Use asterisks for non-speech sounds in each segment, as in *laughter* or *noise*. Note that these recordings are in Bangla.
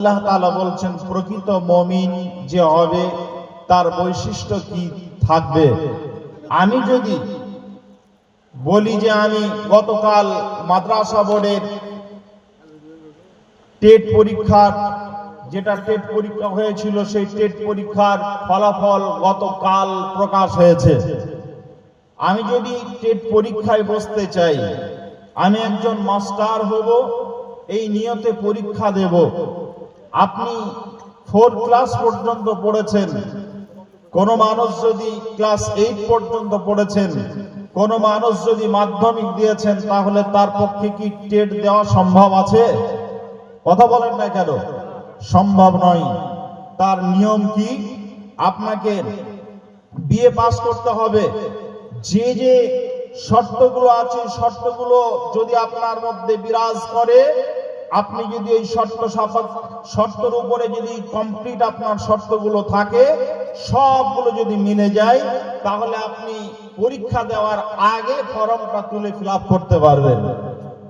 আল্লাহ তাআলা বলছেন, প্রকৃত মমিন যে হবে, তার বৈশিষ্ট্য কি থাকবে? আমি যদি বলি যে আমি গতকাল মাদ্রাসা বোর্ডের টেট পরীক্ষার, যেটা টেট পরীক্ষা হয়েছিল, সেই টেট পরীক্ষার ফলাফল গতকাল প্রকাশ হয়েছে। আমি যদি টেট পরীক্ষায় বসতে চাই, আমি একজন মাস্টার হব, এই নিয়তে পরীক্ষা দেব। আপনি ফোর ক্লাস পর্যন্ত পড়েছেন। কোন মানুষ যদি ক্লাস এইট পর্যন্ত পড়েছেন, কোন মানুষ যদি মাধ্যমিক দিয়েছেন, তাহলে তার পক্ষে কি টেট দেওয়া সম্ভব আছে? কথা বলেন না কেন? সম্ভব নয়। তার নিয়ম কি? আপনাকে বিএ পাস করতে হবে। যে যে শর্তগুলো আছে, শর্তগুলো যদি আপনার মধ্যে বিরাজ করে আপনি যদি এই শর্ত শর্তের উপরে যদি কমপ্লিট আপনার শর্তগুলো থাকে, সবগুলো যদি মিলে যায়, তাহলে আপনি পরীক্ষা দেওয়ার আগে ফর্মটা তুলে ফিল করতে পারবেন।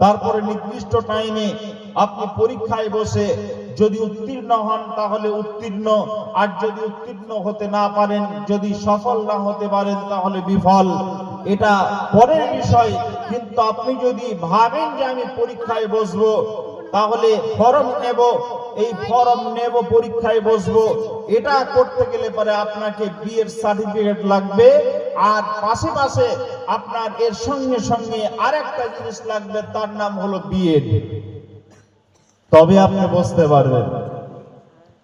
তারপরে নির্দিষ্ট টাইমে আপনি পরীক্ষায় বসে যদি উত্তীর্ণ হন, তাহলে উত্তীর্ণ। আর যদি উত্তীর্ণ হতে না পারেন, যদি সফল না হতে পারেন, তাহলে বিফল। এটা পরের বিষয়, কিন্তু আপনি যদি ভাবেন যে আমি পরীক্ষায় বসবো তাহলে ফর্ম নেব, এই ফর্ম নেব, পরীক্ষায় বসবো। এটা করতে গেলে পরে আপনাকে বিয়ের সার্টিফিকেট লাগবে, আর পাশে পাশে আপনার এর সঙ্গে সঙ্গে আরেকটা জিনিস লাগবে, তার নাম হলো বিএড। তবে আপনি বসতে পারবেন।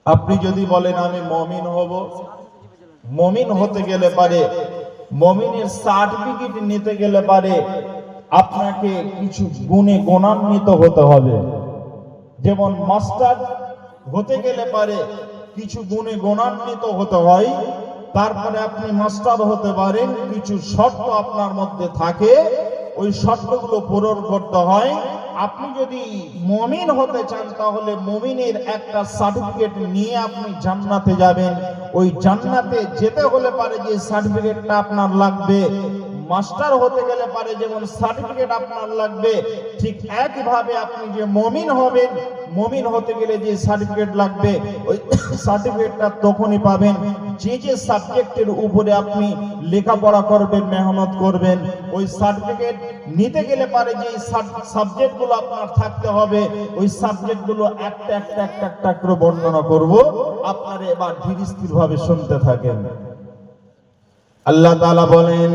আপনি যদি বলেন, আমি মমিন হব, মমিন হতে গেলে পারে মমিনের সার্টিফিকেট নিতে গেলে পারে আপনাকে কিছু গুণে গুণান্বিত হতে হবে। যেমন মাস্টার হতে গেলে পারে, কিছু গুণে গুণান্বিত হতে হয়, তারপরে আপনি মাস্টার হতে পারেন, কিছু শর্ত আপনার মধ্যে থাকে, ওই শর্তগুলো পূরণ করতে হয়। আপনি যদি মমিন হতে চান, তাহলে মমিনের একটা সার্টিফিকেট নিয়ে আপনি জান্নাতে যাবেন। ওই জান্নাতে যেতে হলে পারে যে সার্টিফিকেটটা আপনার লাগবে মাস্টার হতে গেলে পারে যেমন সার্টিফিকেট আপনার লাগবে, ঠিক একইভাবে আপনি যে মমিন হবেন, মমিন হতে গেলে যে সার্টিফিকেট লাগবে, ওই *coughs* সার্টিফিকেটটা তখনই পাবেন। যে যে সাবজেক্টের উপরে আপনি লেখাপড়া করবেন, মেহনত করবেন, ওই সার্টিফিকেট নিতে গেলে পারে যে সাবজেক্টগুলো আপনার থাকতে হবে, ওই সাবজেক্টগুলো একটা একটা একটা একটা করে বর্ণনা করব, আপনারা এবার ধীর স্থির ভাবে শুনতে থাকেন। আল্লাহ তাআলা বলেন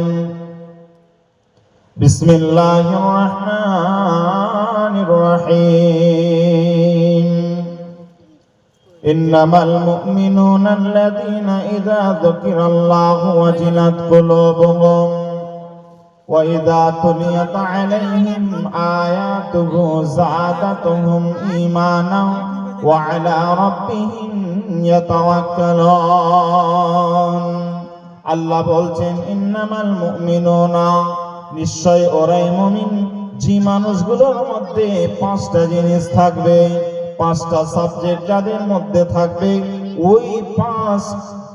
بسم الله الرحمن الرحيم إنما المؤمنون الذين إذا ذكر الله وجلت قلوبهم وإذا تليت عليهم آياته زادتهم إيمانا وعلى ربهم يتوكلون الله بولتين إنما المؤمنون নিশ্চয় ওরাই মমিন। যে মানুষগুলোর মধ্যে পাঁচটা জিনিস থাকবে, পাঁচটা সাবজেক্ট যাদের মধ্যে থাকবে, ওই পাঁচ,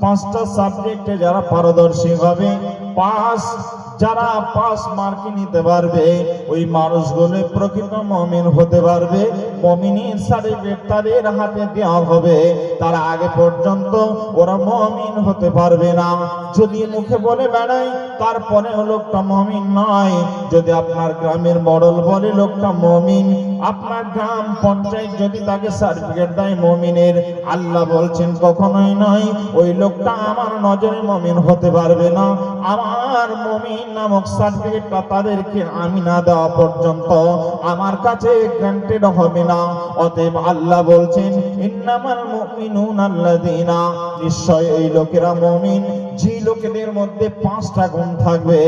পাঁচটা সাবজেক্টে যারা পারদর্শী হবে, পাঁচ যারা পাঁচ মার্কি নিতে পারবে, ওই মানুষগুলো প্রকৃত মমিন হতে পারবে। মমিনের সার্টিফিকেট তাদের হাতে দেওয়া হবে। তারা আগে পর্যন্ত ওরা মমিন হতে পারবে না। যদি মুখে বলে বেড়ায় তারপরে লোকটা মমিন নয়। যদি আপনার গ্রামের মডল বলে লোকটা মমিন আপনার গ্রাম পঞ্চায়েত যদি তাকে সার্টিফিকেট দেয় মমিনের, আল্লাহ বলছেন কখনোই নয়, ওই লোকটা আমার নজরে মমিন হতে পারবে না। আমার মমিন নামক সার্টিফিকেটটা তাদেরকে আমি না দেওয়া পর্যন্ত আমার কাছে গ্রান্টেড হবে না। অতএব আল্লাহ বলছেন, ইন্নামাল মুমিনুন আল্লাযীনা নিশ্চয় এই লোকেরা মুমিন। যে লোকেদের মধ্যে পাঁচটা গুণ থাকবে,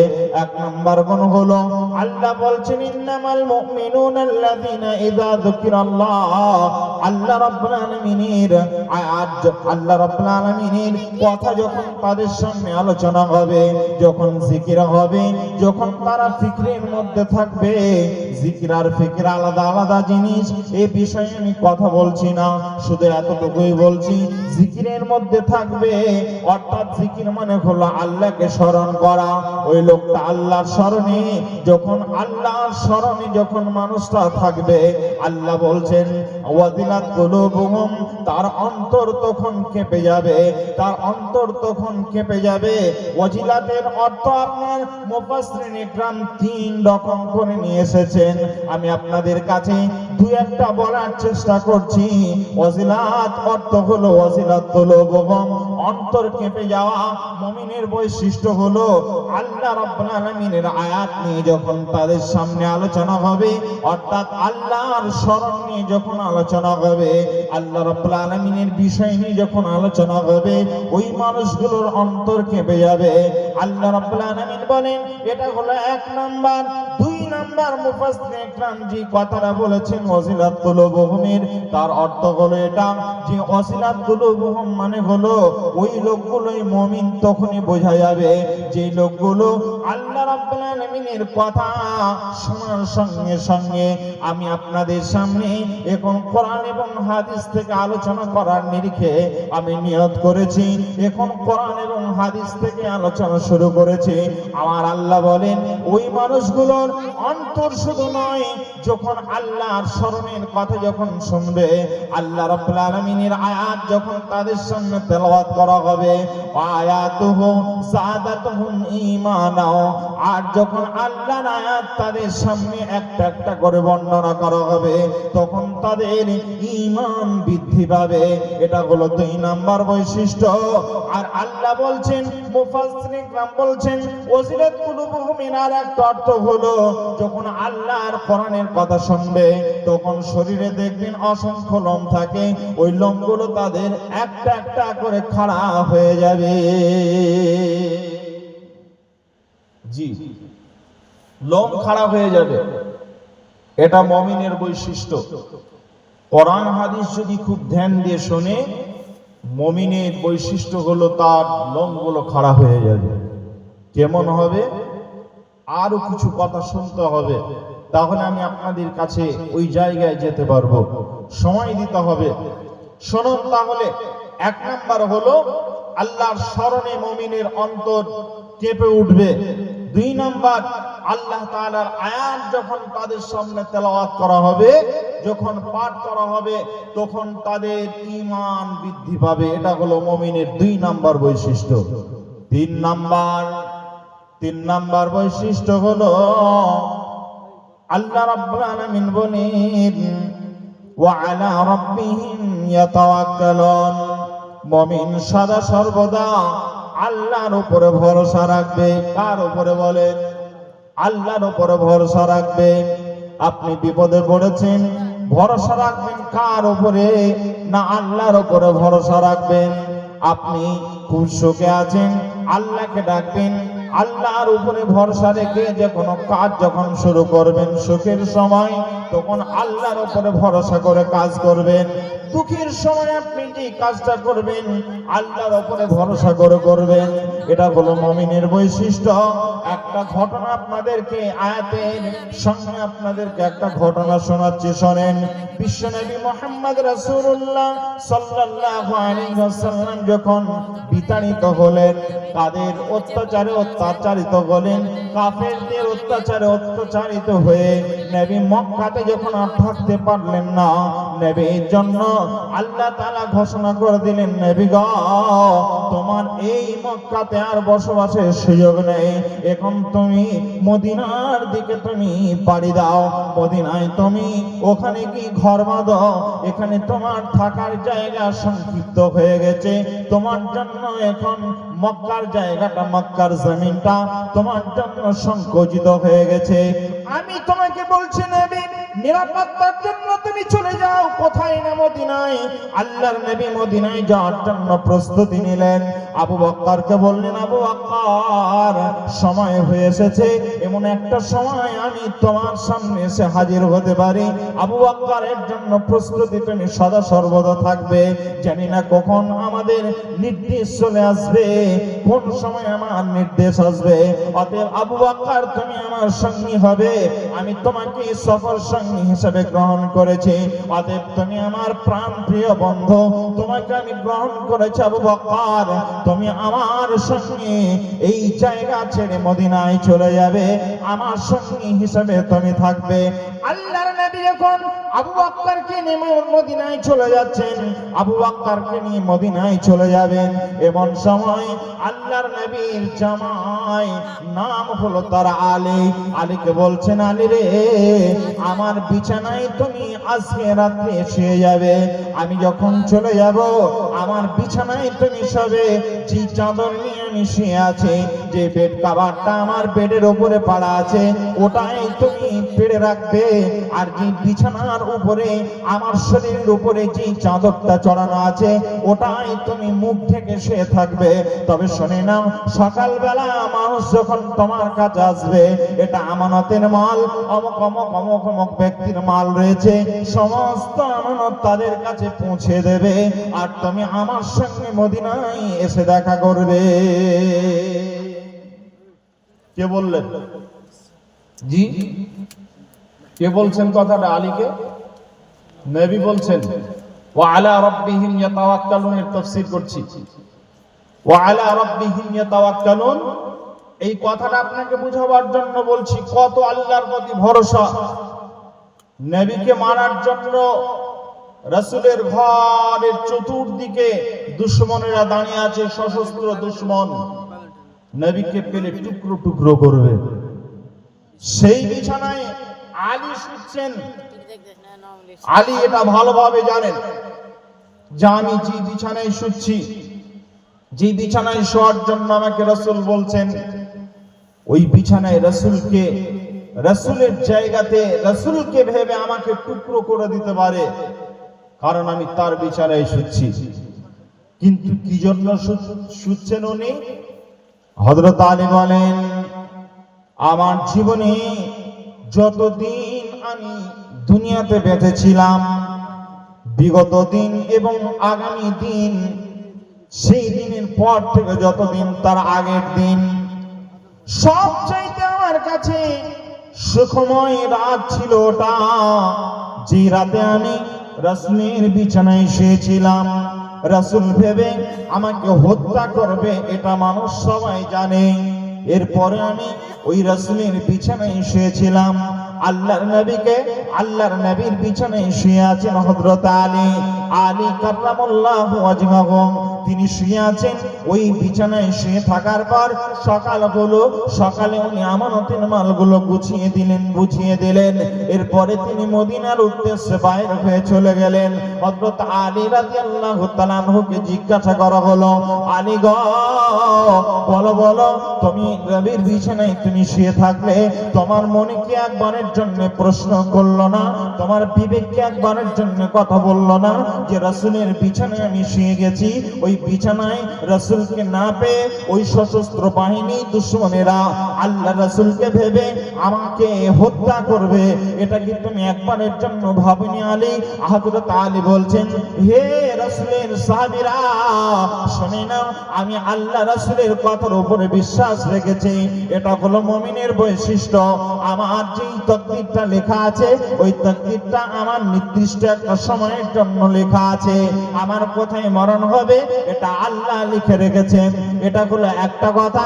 এক নাম্বার গুণ হলো, আল্লাহ বলছেন, ইন্নামাল মুমিনুন আল্লাযীনা ইযা যুকিরাল্লাহ। আল্লাহ রাব্বুল আলামিনের আয়াত, আল্লাহ রাব্বুল আলামিনের কথা যখন তাদের সামনে আলোচনা হবে, যখন জিকির হবে, যখন তারা ফিক্রের মধ্যে থাকবে, জিকির আর ফিকির আলাদা আলাদা জিনিস, এ বিষয়ে আমি কথা বলছি না, শুধু এতটুকুই বলছি, জিকিরের মধ্যে থাকবে, অর্থাৎ জিকির মানে হলো আল্লাহকে স্মরণ করা। ওই লোকটা আল্লাহর স্মরণে, যখন আল্লাহর স্মরণে যখন মানুষটা থাকবে, আল্লাহ বলছেন ওয়াদিলাত কুলুবুহুম তার অন্তর তখন কেঁপে যাবে। তার অন্তর তখন কেঁপে যাবে। ওয়াজিলাতের অর্থ আপনার মুফাসসিরিন ইকরাম তিন রকম করে নিয়ে এসেছেন। আমি আপনাদের কাছে দুই একটা বলার চেষ্টা করছি। ওয়াজিলাত অর্থ হলো ওয়াজিলাত কুলুবুহুম। অন্তর কেঁপে যাওয়া মুমিনের বৈশিষ্ট্য হলো আল্লাহ আলামিনের আয়াত নিয়ে যখন তাদের সামনে আলোচনা হবে, অর্থাৎ আল্লাহর স্মরণ নিয়ে যখন আলোচনা হবে, আল্লাহ আলামিনের বিষয় নিয়ে যখন আলোচনা হবে, ওই মানুষগুলোর অন্তর কেঁপে যাবে। আল্লাহ আলামিন বলেন, এটা হলো এক নাম্বার। দুই নাম্বার মুফাসসির ইকরাম যে কথাটা বলেছেন ওয়াসিলাত কুলুবুহুমের তার অর্থ হলো এটা যে ওয়াসিলাত কুলুবুহুম মানে হলো ওই লোকগুলোই মুমিন তখনই বোঝা যাবে যে লোকগুলো আল্লাহ রাব্বুল কথা শোনার সঙ্গে সঙ্গে আমি আপনাদের সামনে এখন কোরআন এবং হাদিস থেকে আলোচনা করার নিরিখে আমি নিয়ত করেছি। এখন কোরআন এবং হাদিস থেকে আলোচনা শুরু করেছি। আমার আল্লাহ বলেন, ওই মানুষগুলোর অন্তর শুধু নয়, যখন আল্লাহর স্মরণের কথা যখন শুনবে, আল্লাহ রাব্বুল আলামিনের আয়াত যখন তাদের সামনে তেলাওয়াত করা হবে, আয়াতুহু জাদাহুম আর যখন আল্লাহর আয়াত তাদের সামনে একটা একটা করে বর্ণনা করা হবে, তখন তাদের ইমান বৃদ্ধি পাবে। এটা হলো দুই নাম্বার বৈশিষ্ট্য। আর আল্লাহ বলছেন বলছেন একটা অর্থ হলো, যখন আল্লাহর কথা শুনবে, তখন শরীরে দেখবেন অসংখ্য লোম থাকে। ওই লোমগুলো তাদের একটা একটা করে খাড়া হয়ে যাবে। জি। লোম খাড়া হয়ে যাবে। এটা মমিনের বৈশিষ্ট্য। কোরআন হাদিস যদি খুব ধ্যান দিয়ে শোনে, মমিনের বৈশিষ্ট্য হলো তার লোমগুলো খাড়া হয়ে যাবে। কেমন হবে? আরও কিছু কথা শুনতে হবে। তাহলে আমি আপনাদের কাছে ওই জায়গায় যেতে পারব। সময় দিতে হবে। শুনুন তাহলে, এক নাম্বার হলো, আল্লাহর স্মরণে মমিনের অন্তর কেঁপে উঠবে। দুই নাম্বার, আল্লাহ তাআলার আয়াত যখন তাদের সামনে তেলাওয়াত করা হবে, যখন পাঠ করা হবে, তখন তাদের ঈমান বৃদ্ধি পাবে। এটা হলো মমিনের দুই নাম্বার বৈশিষ্ট্য। তিন নাম্বার তিন নাম্বার বৈশিষ্ট্য হলো, আল্লাহ রাব্বুল আলামিন বলেন, ওয়া আলা রাব্বিহিম ইয়াতাওয়াক্কালুন। মুমিন সদা সর্বদা আল্লাহর উপরে ভরসা রাখবে। কার উপরে বলেন? আল্লাহর উপরে ভরসা রাখবে। আপনি বিপদে পড়েছেন, ভরসা রাখবেন কার উপরে? না আল্লাহর উপরে ভরসা রাখবেন। আপনি খুব সুখে আছেন, আল্লাহকে ডাকবেন, আল্লাহর উপরে ভরসা রেখে যে কোনো কাজ যখন শুরু করবেন সুখের সময়, তখন আল্লাহর উপরে ভরসা করে কাজ করবেন। দুঃখের সময় আপনি যে কাজটা করবেন, আল্লাহর উপরে ভরসা করে করবেন, এটা হলো মমিনের বৈশিষ্ট্য। একটা ঘটনা আপনাদেরকে আয়াতের সঙ্গে আপনাদেরকে একটা ঘটনা শোনাচ্ছি, শোনেন। বিশ্বনবী মোহাম্মদ রাসূলুল্লাহ সাল্লাল্লাহু আলাইহি যখন বিতাড়িত হলেন, তাদের অত্যাচারে অত্যাচারিত হলেন, কাফেরদের অত্যাচারে অত্যাচারিত হয়ে নবী মক্কাতে যখন আর থাকতে পারলেন না নবীর জন্য আল্লাহ তাআলা ঘোষণা করে দিলেন, নবী গো, তোমার এই মক্কাতে আর বসবাসের সুযোগ নেই। এখন তুমি মদিনার দিকে তুমি পাড়ি দাও। মদিনায় তুমি ওখানে কি ঘর বাঁধো? এখানে তোমার থাকার জায়গা সংক্ষিপ্ত হয়ে গেছে। তোমার জন্য এখন মক্কার জায়গাটা, মক্কার জমিনটা তোমার জন্য সংকুচিত হয়ে গেছে। আমি তোমাকে বলছি, নবী নিরাপত্তার জন্য তুমি চলে যাও। কোথায় না মদিনায়? আল্লাহর নবী মদিনায় যাওয়ার জন্য প্রস্তুতি নিলেন। আবু বক্করকে বললেন, আবু বক্কর, সময় হয়ে এসেছে। এমন একটা সময় আমি তোমার সামনে এসে হাজির হতে পারি। আবু বক্করের জন্য প্রস্তুতি তুমি সদা সর্বদা থাকবে। জানি না কখন আমাদের নির্দেশ চলে আসবে, কোন সময় আমার নির্দেশ আসবে। অতএব আবু বক্কর, তুমি আমার সঙ্গী হবে। আমি তোমাকে সফর সঙ্গী হিসেবে গ্রহণ করেছি। অতএব তুমি আমার প্রাণ প্রিয় বন্ধু, তোমাকে আমি গ্রহণ করেছি আবু বক্কর। তুমি আমার সঙ্গে এই জায়গা ছেড়ে মদিনায় চলে যাবে। আমার সঙ্গী হিসেবে তুমি থাকবে। আল্লাহর নবী যখন আবু বক্করকে নিয়ে মদিনায় চলে যাচ্ছেন, আবু বক্করকে নিয়ে মদিনায় চলে যাবেন। এমন সময় আল্লাহর নবীর জামাই, নাম হলো তার আলী। আলীকে বলছেন, আলী রে, আমার বিছানায় তুমি আজকে রাত্রে শুয়ে যাবে। আমি যখন চলে যাব, আমার বিছানায় তুমি শবে। যে চাদর নিয়ে আমি শুয়ে আছি, যে বেড কাভারটা আমার বেডের উপরে পাড়া আছে, ওটাই তুমি পেড়ে রাখবে। আর যে বিছানার উপরে, আমার শরীরের উপরে যে চাদরটা চড়ানো আছে, ওটাই তুমি মুখ থেকে শুয়ে থাকবে। তবে শুনে নাও, সকালবেলা মানুষ যখন তোমার কাছে আসবে, এটা আমানতের মাল। অমুক অমুক অমুক অমুক ব্যক্তির মাল রয়েছে, সমস্ত আমানত তাদের কাছে পৌঁছে দেবে। আর তুমি আমার সঙ্গে মদিনায় এসে দেখা করবে। কে বললেন? জি? কে বলছেন কথাটা, আলীকে? নবী বলছেন ওয়া আলা রাব্বিহিম ইয়াতাওয়াক্কালুন এর তাফসীর করছি। ওয়া আলা রাব্বিহিম ইয়াতাওয়াক্কালুন এই কথাটা আপনাকে বুঝাবার জন্য বলছি, কত আল্লাহর প্রতি ভরসা। নবীকে মারার জন্য রাসূলের ঘরের চতুর্দিকে দুশমনেরা দাঁড়িয়ে আছে, সশস্ত্র দুশমন। নবীকে পেলে টুকরো টুকরো করবে। সেই বিছানায় আলী শুচ্ছেন। আলী এটা ভালোভাবে জানেন যে আমি যে বিছানায় শুচ্ছি, যে বিছানায় শোয়ার জন্য আমাকে রসুল বলছেন, ওই বিছানায় রসুলকে রসুলের জায়গাতে রসুলকে ভেবে আমাকে টুকরো করে দিতে পারে, কারণ আমি তার বিছানায় শুচ্ছি কিন্তু কি জন্য শুচ্ছেন উনি? হযরত আলী বলেন, আমার জীবনে যতদিন আমি দুনিয়াতে বেঁচে ছিলাম বিগত দিন এবং আগামী দিন, সেই দিনের পর থেকে যতদিন তার আগের দিন সব চাইতে আমার কাছে সুখময় রাত ছিল ওটা। যে রাতে আমি রসুলের বিছানায় শুয়েছিলাম, রসুল ভেবে আমাকে হত্যা করবে, এটা মানুষ সবাই জানে। এরপরে আমি ওই রসুলের বিছানায় শুয়েছিলাম। আল্লাহর নবীকে, আল্লাহর নবীর বিছানায় শুয়ে আছেন হযরত আলী। আলী কার্রামাল্লাহু ওয়াজহাহু তিনি শুয়ে আছেন, ওই বিছানায় শুয়ে থাকার পর সকাল হলো সকালে উনি আমানতের মালগুলো গুছিয়ে দিলেন বুঝিয়ে দিলেন। এরপরে তিনি মদিনার উদ্দেশ্যে বাইরে হয়ে চলে গেলেন। হযরত আলী রাদিয়াল্লাহু তাআলা আনহুকে জিজ্ঞাসা করা হলো, আলী গো, বলো বলো, তুমি রবির বিছানায় তুমি শুয়ে থাকলে তোমার মনে কি একবারের জন্য প্রশ্ন করল না? তোমার বিবেক কি একবারের জন্য কথা বলল না? যে রাসূলের বিছানায় আমি শুয়ে গেছি, ওই বিছানায় রাসূলকে না পেয়ে ওই সশস্ত্র বাহিনী দুশ্মনেরা আল্লাহ রাসূলকে ভেবে আমাকে হত্যা করবে। এটা কি তুমি একবারের জন্য ভাবনি আলী। হযরত আলী বলছেন, হে রাসূলের সাহাবীরা, শুনে নাও আমি আল্লাহ রাসূলের কথার উপরে বিশ্বাস রেখেছি। এটা হলো মুমিনের বৈশিষ্ট্য। আমার যেই তকদিরটা লেখা আছে, ওই তকদিরটা আমার নির্দিষ্ট একটা সময়ের জন্য লেখা আছে আমার কোথায় মরণ হবে? এটা আল্লাহ লিখে রেখেছেন। এটা হলো একটা কথা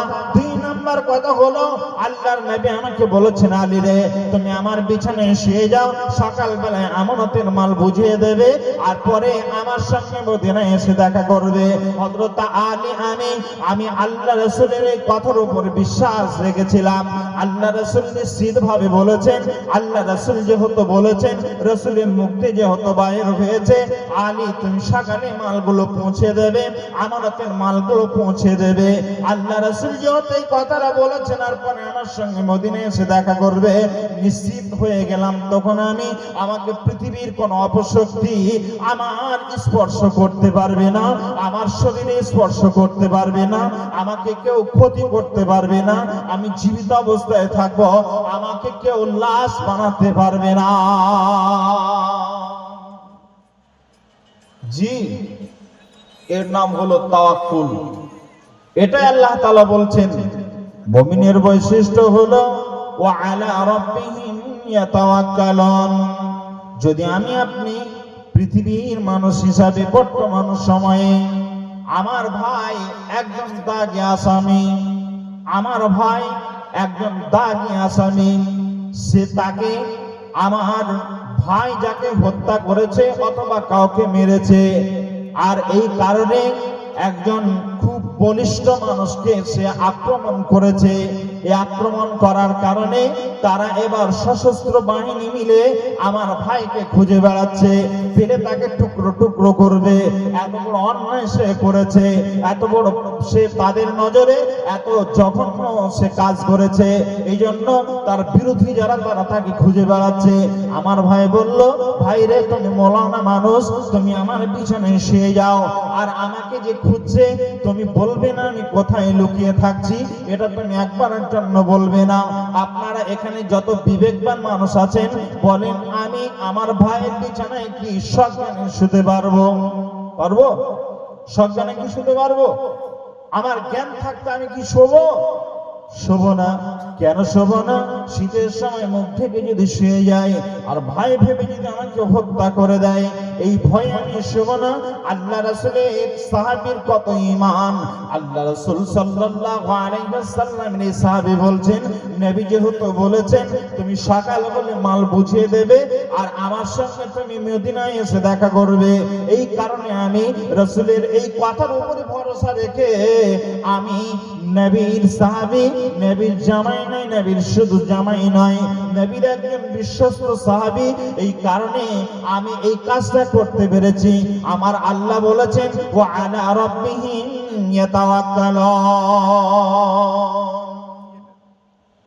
নাম্বার কথা হলো? আল্লাহর নবী আমাকে বলেছেন, আলী রে, তুমি আমার বিছানায় শুয়ে যাও, সকালবেলায় আমানতের মাল বুঝিয়ে দেবে আর পরে আমার সঙ্গে মদিনায় এসে দেখা করবে। হযরত আলী আমি আমি আল্লাহ রাসূলের এই কথার উপর বিশ্বাস রেখেছিলাম। আল্লাহ রাসূল নিশ্চিত ভাবে বলেছেন, আল্লাহ রাসূল যেহেতু বলেছেন, রাসূলের মুক্তি যেহেতু বাইর হয়েছে, আলী তুমি সকালে মালগুলো পৌঁছে দেবে, আমানতের মালগুলো পৌঁছে দেবে। আল্লাহ রাসূল যেহেতু এই কথা তারা বলেছেন, আর পরে আমার সঙ্গে মদিনায় এসে দেখা করবে। নিশ্চিত হয়ে গেলাম তখন আমি। আমাকে পৃথিবীর কোন অপশক্তি আমার স্পর্শ করতে পারবে না, আমার শরীরে স্পর্শ করতে পারবে না, আমাকে কেউ ক্ষতি করতে পারবে না, আমি জীবিত অবস্থায় থাকব, আমাকে কেউ লাশ বানাতে পারবে না। জি, এর নাম হলো তাওয়াক্কুল। এটাই আল্লাহ তাআলা বলছেন মুমিনের বৈশিষ্ট্য হলো, ওয়া আলা রাব্বিহিম ইয়াতাওয়াক্কালুন। যদি আমি আপনি পৃথিবীর মানুষ হিসাবে বর্তমান সময়ে আমার ভাই একজন দাগি আসামি, আমার ভাই একজন দাগি আসামি, সে তাকে আমার ভাই যাকে হত্যা করেছে অথবা কাউকে মেরেছে, আর এই কারণে একজন খুব বলিষ্ঠ মানুষকে সে আক্রমণ করেছে। এ আক্রমণ করার কারণে তারা এবার সশস্ত্র বাহিনী মিলে আমার ভাইকে খুঁজে বেড়াচ্ছে। ফিরে তাকে টুকরো টুকরো করবে। এত বড় অন্যায় সে করেছে। এত বড় সে তাদের নজরে এত জঘন্য সে কাজ করেছে। এই জন্য তার বিরোধী যারা, তারা তাকে খুঁজে বেড়াচ্ছে। আমার ভাই বলল, ভাই রে, তুমি মৌলানা মানুষ, তুমি আমার পিছনে শুয়ে যাও। আর আমাকে যে খুঁজছে, তুমি বলবে না আমি কোথায় লুকিয়ে থাকছি। এটা তুমি একবারের জন্য বলবে না। আপনারা এখানে যত বিবেকবান মানুষ আছেন, বলেন আমি আমার ভাইয়ের বিছানায় কি সজ্ঞানে শুতে পারব? পারব? সজ্ঞানে কি শুতে পারব? আমার জ্ঞান থাকতে আমি কি শোবো? শোবো না। কেন শোবো না? শীতের সময় মুখ থেকে যদি শুয়ে যায়, আর ভাই ভেবে যদি আমাকে হত্যা করে দেয়, এই ভয়ে আমি শোবো না। আল্লাহ রাসূলের সাহাবীর কত ঈমান। আল্লাহ রাসূল ওয়াসাল্লাম এই সাহাবী বলছেন, নবী যেহেতু বলেছেন, তুমি সকাল হলে মাল বুঝিয়ে দেবে, আর আমার সঙ্গে তুমি মদিনায় এসে দেখা করবে। এই কারণে আমি রাসূলের এই কথার উপরে ভরসা রেখে আমি নবীর সাহাবী, নবীর জামাই নয়, নবীর শুধু জামাই নয়, নবীর একজন বিশ্বস্ত সাহাবী। এই কারণে আমি এই কাজটা করতে পেরেছি। আমার আল্লাহ বলেছেন ও আলা ইয়াতাওয়াক্কালুন।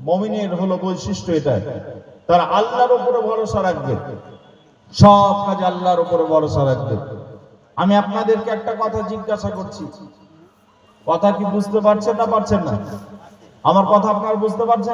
মমিনের হলো বৈশিষ্ট্য এটা। তারা আল্লাহর উপরে ভরসা রাখবে। সব কাজ আল্লাহর উপরে ভরসা রাখবে। আমি আপনাদেরকে একটা কথা জিজ্ঞাসা করছি। কথা কি বুঝতে পারছেন না পারছেন না? আমার কথা আপনার বুঝতে পারছেন?